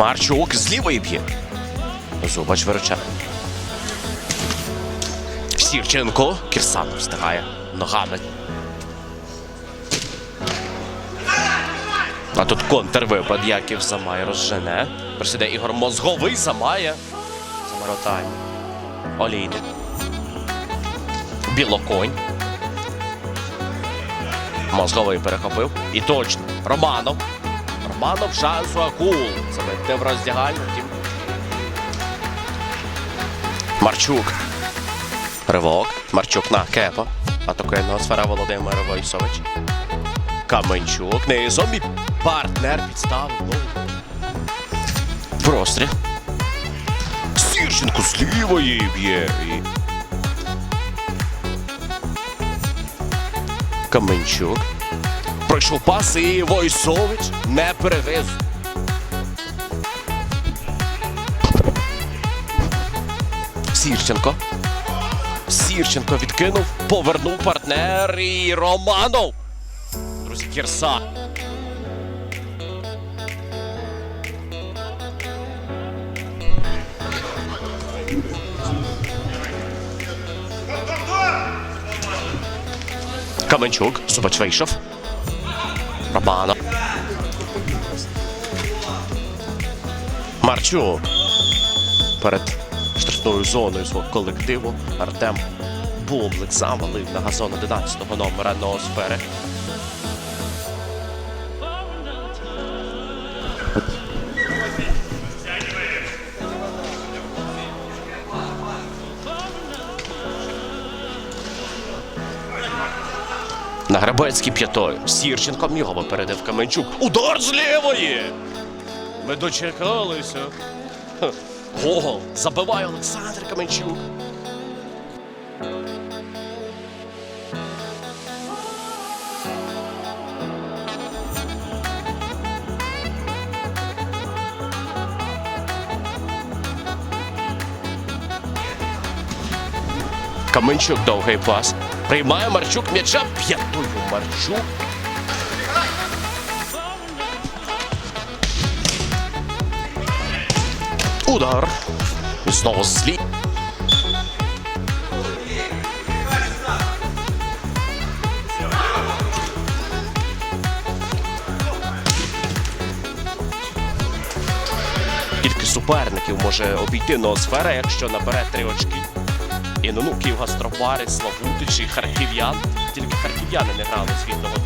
Марчук з лівої б'є. Зубач вируча. Сірченко. Кірсанов встигає ногами. А тут контрвипад Яків Замай розжене. Присіде Ігор Мозговий Замає. Замаротає. Олійник. Білоконь. Мозговий перехопив. І точно. Романов. Романов шансу акул. Забити в роздягальню. Втім. Марчук. Ривок. Марчук на кепа. Атакує сфера Володимир Войсович. Каменчук. Низом і партнер голову. Простріл. Сірченко з лівої б'є. Каменчук. Пройшов пас і Войсович не перегриз. Сірченко. Сірченко відкинув, повернув партнер і Романов. Друзі, Кірса. Каменчук, Зубач вийшов. Романов. Марчук. Перед штрафною зоною свого колективу Артем Бублик завалив на газон 11-го номера ноосфери. На Грабецький п'ятою. Сірченко його випередив Каменчук. Удар з лівої! Ми дочекалися. Ха. Гол забиває Олександр Каменчук. Каменчук довгий пас. Приймає Марчук м'яча п'ятою. Марчук. Удар. Знову слід. Тільки суперників може обійти ноосфера, якщо набере три очки. І ну, ну Київ Гастропари, славутичі, харків'ян. Тільки харків'яни не грали звітного